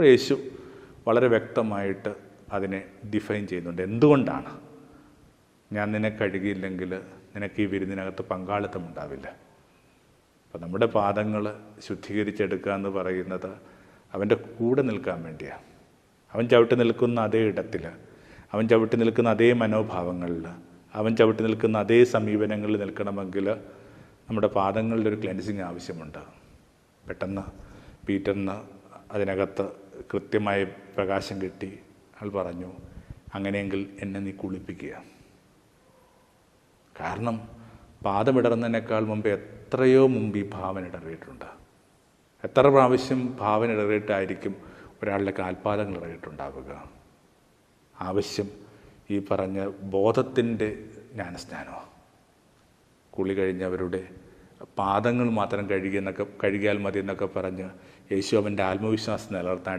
അപ്പോൾ യേശു വളരെ വ്യക്തമായിട്ട് അതിനെ ഡിഫൈൻ ചെയ്യുന്നുണ്ട്. എന്തുകൊണ്ടാണ്? ഞാൻ നിന്നെ കഴുകിയില്ലെങ്കിൽ നിനക്ക് ഈ വിരുന്നിനകത്ത് പങ്കാളിത്തം ഉണ്ടാവില്ല. അപ്പം നമ്മുടെ പാദങ്ങൾ ശുദ്ധീകരിച്ചെടുക്കുക എന്ന് പറയുന്നത് അവന്റെ കൂടെ നിൽക്കാൻ വേണ്ടിയാണ് അവൻ ചവിട്ടി നിൽക്കുന്ന അതേ ഇടത്തിൽ അവൻ ചവിട്ടി നിൽക്കുന്ന അതേ മനോഭാവങ്ങളിൽ അവൻ ചവിട്ടി നിൽക്കുന്ന അതേ സമീപനങ്ങളിൽ നിൽക്കണമെങ്കിൽ നമ്മുടെ പാദങ്ങളുടെ ഒരു ക്ലെൻസിങ് ആവശ്യമുണ്ട്. പെട്ടെന്ന് പീറ്ററിന് അതിനകത്ത് കൃത്യമായ പ്രകാശം കിട്ടി അയാൾ പറഞ്ഞു അങ്ങനെയെങ്കിൽ എന്നെ നീ കുളിപ്പിക്കുക. കാരണം പാദമിടറുന്നതിനേക്കാൾ മുമ്പ് എത്രയോ മുമ്പ് ഈ ഭാവന ഇടറിയിട്ടുണ്ട്. എത്ര പ്രാവശ്യം ഭാവന ഇടറിയിട്ടായിരിക്കും ഒരാളുടെ കാൽപാദങ്ങൾ ഇടറിയിട്ടുണ്ടാവുക. ആവശ്യം ഈ പറഞ്ഞ ബോധത്തിന്റെ ജ്ഞാനസ്നാനമാണ് കുളി കഴിഞ്ഞവരുടെ പാദങ്ങൾ മാത്രം കഴുകിയെന്നൊക്കെ കഴുകിയാൽ മതി എന്നൊക്കെ പറഞ്ഞ് യേശു അവന്റെ ആത്മവിശ്വാസം നിലനിർത്താൻ